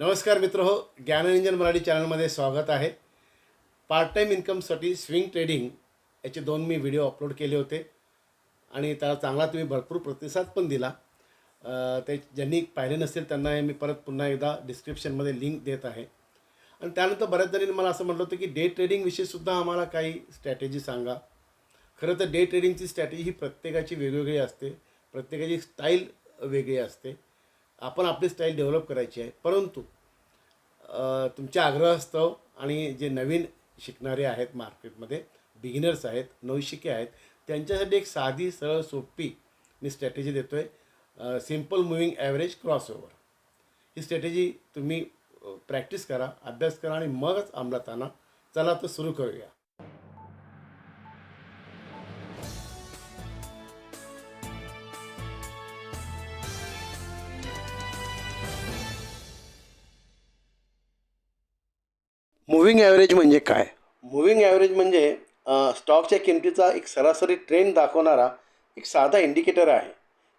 नमस्कार मित्र हो ज्ञानरंजन मराठी चॅनलमध्ये स्वागत आहे. पार्ट टाईम इन्कमसाठी स्विंग ट्रेडिंग याचे दोन मी व्हिडिओ अपलोड केले होते आणि त्याला चांगला तुम्ही भरपूर प्रतिसाद पण दिला. ते ज्यांनी पाहिले नसेल त्यांना मी परत पुन्हा एकदा डिस्क्रिप्शनमध्ये लिंक देत आहे. आणि त्यानंतर बऱ्याच जणांनी मला असं म्हटलं होतं की डे ट्रेडिंगविषयीसुद्धा आम्हाला काही स्ट्रॅटेजी सांगा. खरं तर डे ट्रेडिंगची स्ट्रॅटेजी ही प्रत्येकाची वेगवेगळी असते प्रत्येकाची स्टाईल वेगळी असते. आपण आपली स्टाईल डेव्हलप करायची आहे. परंतु अ, तुमच्या आग्रहास्तव आणि जे नवीन शिकणारे आहेत मार्केटमध्ये बिगिनर्स आहेत नवशिके आहेत त्यांच्यासाठी एक साधी सरळ सोपी मी स्ट्रॅटेजी देतो आहे सिंपल मुव्हिंग ॲव्हरेज क्रॉसओव्हर ही स्ट्रॅटेजी तुम्ही प्रॅक्टिस करा अभ्यास करा आणि मगच अंमलात आणा. चला तर सुरू करूया. मुव्हिंग ॲव्हरेज म्हणजे काय? मुव्हिंग ॲव्हरेज म्हणजे स्टॉकच्या किमतीचा एक सरासरी ट्रेंड दाखवणारा एक साधा इंडिकेटर आहे.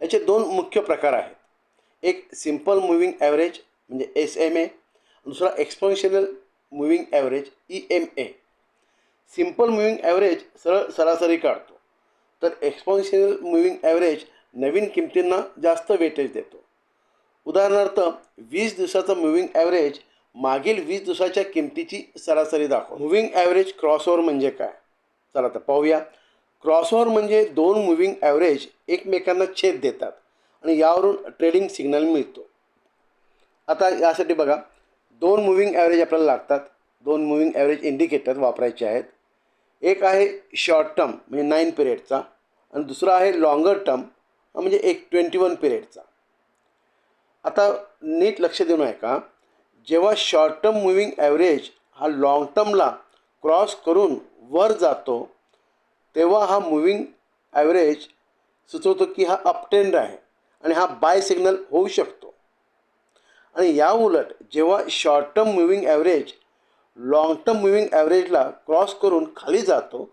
याचे दोन मुख्य प्रकार आहेत. एक सिंपल मुव्हिंग ॲव्हरेज म्हणजे एस एम ए दुसरा exponential moving average E M A simple moving average सरळ सरासरी काढतो. तर एक्सपोन्शियल मुव्हिंग ॲव्हरेज नवीन किमतींना जास्त वेटेज देतो. उदाहरणार्थ वीस दिवसाचं मुव्हिंग ॲव्हरेज मागील वीस दिवसाच्या किमतीची सरासरी दाखव. मुव्हिंग ॲव्हरेज क्रॉसओव्हर म्हणजे काय? चला तर पाहूया. क्रॉसओव्हर म्हणजे दोन मुव्हिंग ॲव्हरेज एकमेकांना छेद देतात आणि यावरून ट्रेडिंग सिग्नल मिळतो. आता यासाठी बघा. दोन मुव्हिंग ॲव्हरेज आपल्याला लागतात. दोन मुव्हिंग ॲव्हरेज इंडिकेटर वापरायचे आहेत. एक आहे शॉर्ट टर्म म्हणजे नाईन पिरियडचा आणि दुसरा आहे लॉंगर टर्म म्हणजे एक ट्वेंटी वन पिरियडचा आता नीट लक्ष देऊन आहे का जेव्हा शॉर्ट टर्म मुव्हिंग ॲव्हरेज हा लाँग टर्मला क्रॉस करून वर जातो तेव्हा हा मुव्हिंग ॲव्हरेज सुचवतो की हा अपटेंड आहे आणि हा बाय सिग्नल होऊ शकतो. आणि या उलट जेव्हा short term moving average long term moving ॲव्हरेजला cross करून खाली जातो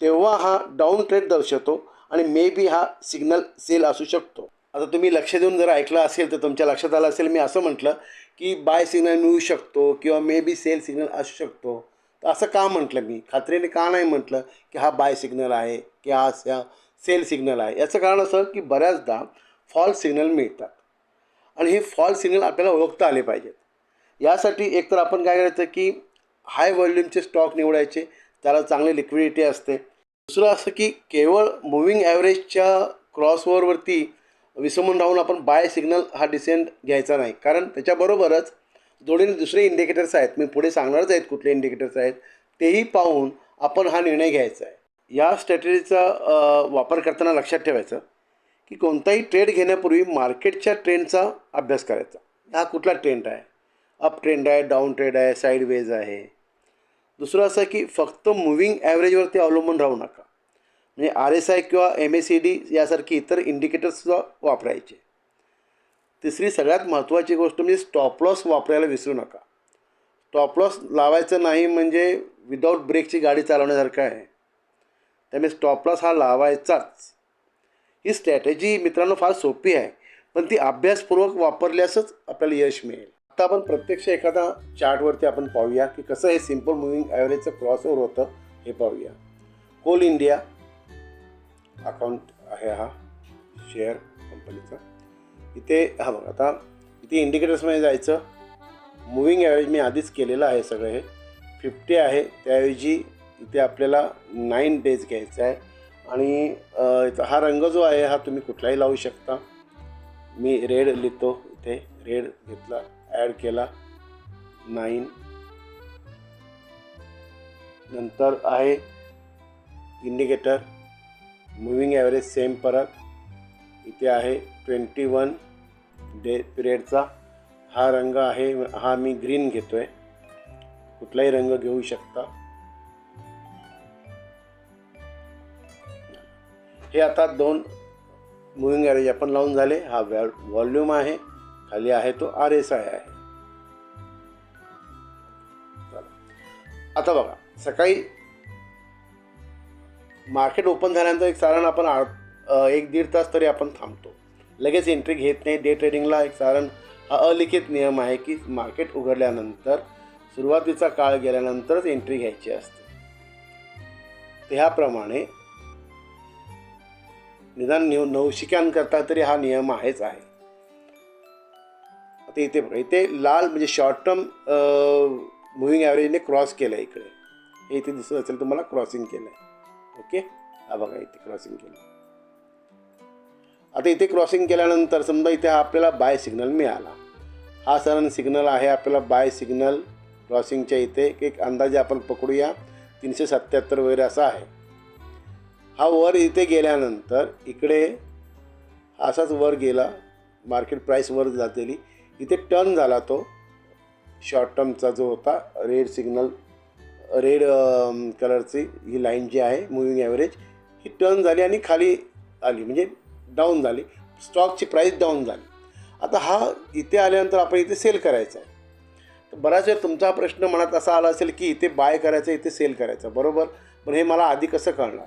तेव्हा हा डाऊन ट्रेड दर्शवतो आणि मे बी हा सिग्नल सेल असू शकतो. आता तुम्ही लक्ष देऊन जर ऐकलं असेल तर तुमच्या लक्षात आलं असेल मी असं म्हटलं की बाय सिग्नल मिळू शकतो किंवा मे बी सेल सिग्नल असू शकतो. तर असं का म्हटलं मी? खात्रीने का नाही म्हटलं की हा बाय सिग्नल आहे की हा स- सेल सिग्नल आहे? याचं कारण असं की बऱ्याचदा फॉल सिग्नल मिळतात. आणि हे फॉल सिग्नल आपल्याला ओळखता आले पाहिजेत. यासाठी एकतर आपण काय करायचं की हाय व्हॉल्यूमचे स्टॉक निवडायचे त्याला चांगली लिक्विडिटी असते. दुसरं असं की केवळ मुव्हिंग ॲव्हरेजच्या क्रॉसओव्हरवरती विसंबून राहून आपण बाय सिग्नल हा डिसेंट घ्यायचा नाही. कारण त्याच्याबरोबरच जोडीने दुसरे इंडिकेटर्स आहेत. मी पुढे सांगणारच आहेत कुठले इंडिकेटर्स आहेत. तेही पाहून आपण हा निर्णय घ्यायचा आहे. या स्ट्रॅटेजीचा वापर करताना लक्षात ठेवायचं की कोणताही ट्रेड घेण्यापूर्वी मार्केटच्या ट्रेंडचा अभ्यास करायचा. हा कुठला ट्रेंड आहे? अप ट्रेंड आहे डाऊन ट्रेंड आहे साईडवेज आहे. दुसरं असं की फक्त मुव्हिंग ॲव्हरेजवरती अवलंबून राहू नका. म्हणजे आर एस आय किंवा एम एस सी डी यासारखी इतर इंडिकेटर्ससुद्धा वापरायचे. तिसरी सगळ्यात महत्त्वाची गोष्ट म्हणजे स्टॉप लॉस वापरायला विसरू नका. स्टॉप लॉस लावायचं नाही म्हणजे विदाऊट ब्रेकची गाडी चालवण्यासारखं आहे. त्यामुळे स्टॉप लॉस हा लावायचाच. ही स्ट्रॅटेजी मित्रांनो फार सोपी आहे पण ती अभ्यासपूर्वक वापरल्यासच आपल्याला यश मिळेल. आता आपण प्रत्यक्ष एखादा चार्टवरती आपण पाहूया की कसं हे सिंपल मुव्हिंग ॲव्हरेजचं क्रॉसओव्हर होतं हे पाहूया. कोल इंडिया अकाउंट आहे हा शेअर कंपनीचा. इथे हा बघा आता इथे इंडिकेटर्समध्ये जायचं. मुव्हिंग ॲव्हरेज मी आधीच केलेलं आहे सगळं हे. फिफ्टी आहे त्याऐवजी इथे आपल्याला नाईन डेज घ्यायचा आहे. आणि हा रंग जो आहे हा तुम्ही कुठलाही लावू शकता. मी रेड लिहितो इथे. रेड घेतला ॲड केला. नाईन नंतर आहे इंडिकेटर मुव्हिंग ॲव्हरेज सेम परत इथे आहे ट्वेंटी वन डे पिरियडचा हा रंग आहे हा मी ग्रीन घेतो आहे कुठलाही रंग घेऊ शकता. हे आता दोन मुव्हिंग ॲव्हरेज आपण लावून झाले. हा व्हॅ व्हॉल्यूम आहे. खाली आहे तो आर एस आय आहे. आता बघा सकाळी मार्केट ओपन झाल्यानंतर एक साधारण आपण आ एक दीड तास तरी आपण थांबतो. लगेच एंट्री घेत नाही. डे ट्रेडिंगला एक साधारण हा अलिखित नियम आहे की मार्केट उघडल्यानंतर सुरुवातीचा काळ गेल्यानंतरच एंट्री घ्यायची असते. ह्याप्रमाणे निदान निव नवशिक्यांकरता तरी हा नियम आहेच आहे. आता इथे बघा इथे लाल म्हणजे शॉर्ट टर्म मुव्हिंग ॲव्हरेजने क्रॉस केलं आहे इकडे. हे इथे दिसत असेल तुम्हाला क्रॉसिंग केलं आहे ओके? हा बघा इथे क्रॉसिंग केलं. आता इथे क्रॉसिंग केल्यानंतर समजा इथे हा आपल्याला बाय सिग्नल मिळाला. हा सरण सिग्नल आहे आपल्याला बाय सिग्नल क्रॉसिंगच्या इथे एक अंदाजे आपण पकडूया तीनशे सत्याहत्तर वगैरे असा आहे. हा वर इथे गेल्यानंतर इकडे असाच वर गेला मार्केट प्राईस वर जातेली. इथे टर्न झाला तो. शॉर्ट टर्मचा जो होता रेड सिग्नल रेड कलरची ही लाईन जी आहे मुव्हिंग ॲव्हरेज ही टर्न झाली आणि खाली आली म्हणजे डाऊन झाली. स्टॉकची प्राईस डाऊन झाली. आता हा इथे आल्यानंतर आपण इथे सेल करायचा आहे. तर बराच वेळ तुमचा प्रश्न मनात असा आला असेल की इथे बाय करायचं इथे सेल करायचं. बरोबर? पण हे मला आधी कसं कळणार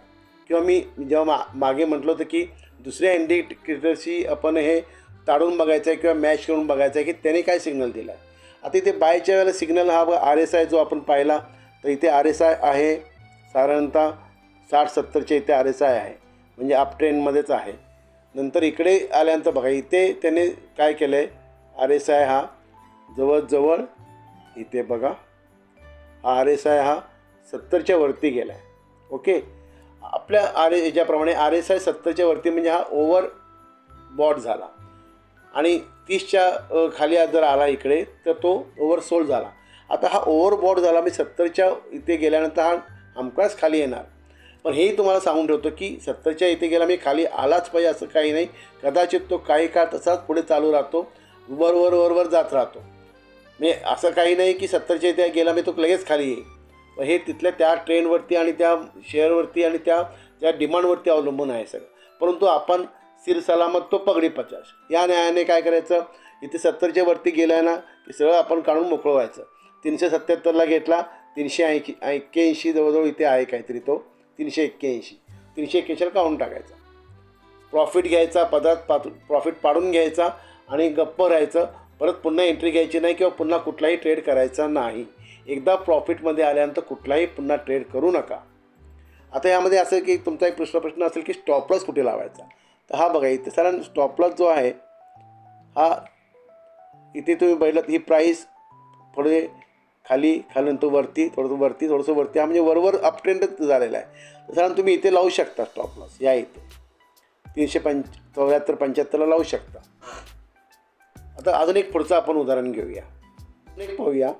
किंवा मी जेव्हा मा मागे म्हटलं होतं की दुसऱ्या इंडिकेटरशी आपण हे ताडून बघायचं आहे किंवा मॅच करून बघायचं आहे की त्याने काय सिग्नल दिला आहे आता इथे बायच्या वेळेला सिग्नल हा आर एस आय जो आपण पाहिला तर इथे आर एस आय आहे. साधारणतः साठ सत्तरच्या इथे आर एस आय आहे. म्हणजे आप ट्रेंडमध्येच आहे. नंतर इकडे आल्यानंतर बघा इथे त्याने काय केलं आहे आर एस आय हा जवळजवळ इथे बघा हा आर एस आय हा सत्तरच्या वरती गेला आहे ओके? आपल्या आर ए याच्याप्रमाणे आर एस आय सत्तरच्या वरती म्हणजे हा ओव्हर बॉट झाला. आणि तीसच्या खाली जर आला इकडे तर तो ओव्हरसोल्ड झाला. आता हा ओव्हर झाला मी सत्तरच्या इथे गेल्यानंतर हा हमखास खाली येणार. पण हेही तुम्हाला सांगून ठेवतो की सत्तरच्या इथे गेला मी खाली आलाच पाहिजे असं काही नाही. कदाचित तो काही काळ तसाच पुढे चालू राहतो वर वर वर वर जात राहतो. म्हणजे असं काही नाही की सत्तरच्या इथे गेला मी तो लगेच खाली येईल पण हे तिथल्या त्या ट्रेनवरती आणि त्या शेअरवरती आणि त्या त्या डिमांडवरती अवलंबून आहे सगळं. परंतु आपण सिर सलामत तो पगडी पचास. या न्यायाने काय करायचं? इथे सत्तरच्या वरती गेलं ना की सगळं आपण काढून मोकळं व्हायचं. तीनशे सत्त्याहत्तरला घेतला तीनशे ऐंशी एक्क्याऐंशी जवळजवळ इथे आहे काहीतरी तो तीनशे एक्क्याऐंशी. तीनशे एक्क्याऐंशीला काढून टाकायचा. प्रॉफिट घ्यायचा पदार्थ पात प्रॉफिट पाडून घ्यायचा आणि गप्प राहायचं. परत पुन्हा एंट्री घ्यायची नाही किंवा पुन्हा कुठलाही ट्रेड करायचा नाही. एकदा प्रॉफिटमध्ये आल्यानंतर कुठलाही पुन्हा ट्रेड करू नका. आता यामध्ये असं की तुमचा एक प्रश्न प्रश्न असेल की स्टॉपलॉस कुठे लावायचा? तर हा बघा इथे साधारण स्टॉपलॉस जो आहे हा इथे तुम्ही बघितलं ही प्राईस पुढे खाली खालून तो वरती थोडंसं वरती थोडंसं वरती. हा म्हणजे वरवर अपट्रेंडच झालेला आहे. साधारण तुम्ही इथे लावू शकता स्टॉप लॉस या इथे. तीनशे पंच चौऱ्याहत्तर पंच्याहत्तरला लावू शकता. आता अजून एक पुढचं आपण उदाहरण घेऊया. एक पाहूया.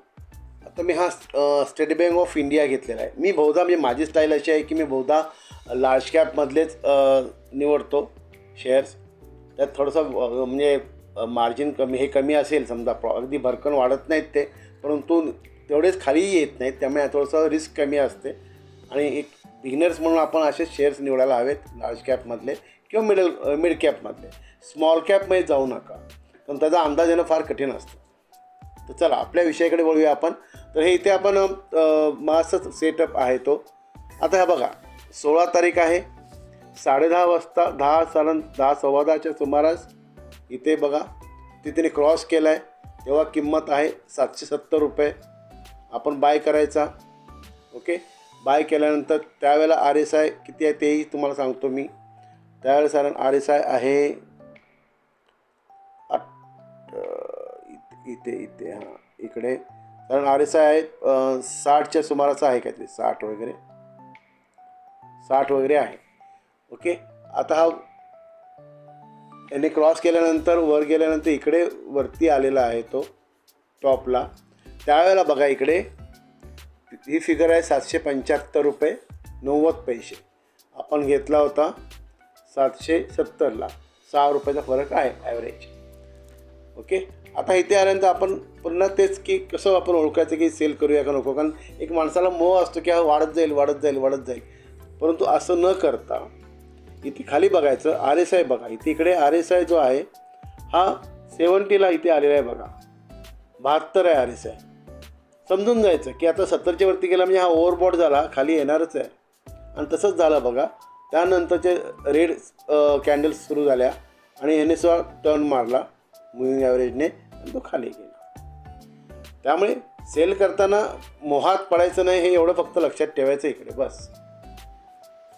आता मी हा स्टेट बँक ऑफ इंडिया घेतलेला आहे. मी बहुधा म्हणजे माझी स्टाईल अशी आहे की मी बहुधा लार्ज कॅपमधलेच निवडतो शेअर्स त्यात थोडंसं म्हणजे मार्जिन कमी हे कमी असेल समजा प्रॉ अगदी भरकन वाढत नाहीत ते परंतु तेवढेच खाली येत नाहीत त्यामुळे थोडंसं रिस्क कमी असते. आणि एक बिगिनर्स म्हणून आपण असे शेअर्स निवडायला हवेत लार्ज कॅपमधले किंवा मिडल मिड कॅपमधले स्मॉल कॅपमध्ये जाऊ नका पण त्याचा अंदाज येणं फार कठीण असतं. तर चला आपल्या विषयाकडे वळूया आपण. तर हे इथे आपण अ, मासच सेटअप आहे तो. आता हा बघा सोळा तारीख आहे. साडेदहा वाजता दहा साधारण दहा सव्वा दहाच्या सुमारास इथे बघा तिथे क्रॉस केला आहे तेव्हा किंमत आहे सातशे सत्तर रुपये. आपण बाय करायचा. ओके बाय केल्यानंतर त्यावेळेला आर एस आय किती आहे तेही तुम्हाला सांगतो मी. त्यावेळेला साधारण आर एस आय आहे इथे इथे हां इकडे. कारण आर एस आय आहे साठच्या सुमाराचा आहे काहीतरी साठ वगैरे. साठ वगैरे आहे. ओके आता हा याने क्रॉस केल्यानंतर वर गेल्यानंतर इकडे वरती आलेला आहे तो टॉपला त्यावेळेला बघा इकडे ही फिगर आहे सातशे पंच्याहत्तर रुपये नव्वद पैसे. आपण घेतला होता सातशे सत्तरला. सहा रुपयाचा फरक आहे ॲव्हरेज ओके आता इथे आल्यानंतर आपण पुन्हा तेच की कसं आपण ओळखायचं की सेल करूया का नको? कारण एक माणसाला मोह असतो की हा वाढत जाईल वाढत जाईल वाढत जाईल. परंतु असं न करता इथे खाली बघायचं आर एस आय बघा. इथे इकडे आर एस आय जो आहे हा सेवन्टीला इथे आलेला आहे बघा. बहात्तर आहे आर एस आय समजून जायचं की आता सत्तरच्या वरती गेला म्हणजे हा ओव्हरबॉड झाला खाली येणारच आहे. आणि तसंच झालं बघा. त्यानंतरचे रेड कॅन्डल्स सुरू झाल्या आणि याने सुद्धा टर्न मारला. मुविंग ॲव्हरेजने आणि तो खाली गेला. त्यामुळे सेल करताना मोहात पडायचं नाही हे एवढं फक्त लक्षात ठेवायचं इकडे बस.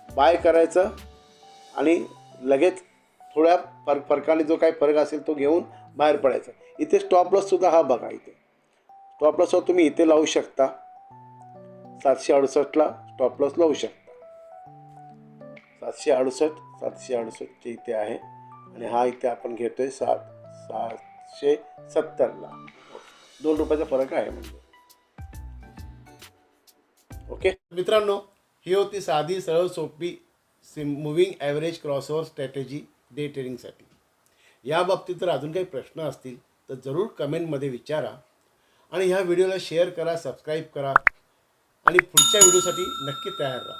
बाय करायचं आणि लगेच थोड्या फरक फरकाने जो काही फरक असेल तो घेऊन बाहेर पडायचा. इथे स्टॉप लॉससुद्धा हा बघा इथे. स्टॉप लॉस तुम्ही इथे लावू शकता. सातशे अडुसष्टला स्टॉप लॉस लावू शकता. सातशे अडुसष्ट सातशे अडुसष्टचे इथे आहे. आणि हा इथे आपण घेतो आहे सात सातशे सत्तरला दोन रुपयाचा फरक आहे म्हणजे. ओके? मित्रांनो ही होती साधी सरळ सोपी simple moving average crossover strategy day ट्रेडिंगसाठी. या बाबतीत जर अजून काही प्रश्न असतील तर जरूर कमेंटमध्ये विचारा. आणि ह्या व्हिडिओला शेअर करा सबस्क्राईब करा आणि पुढच्या व्हिडिओसाठी नक्की तयार राहा.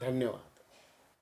धन्यवाद.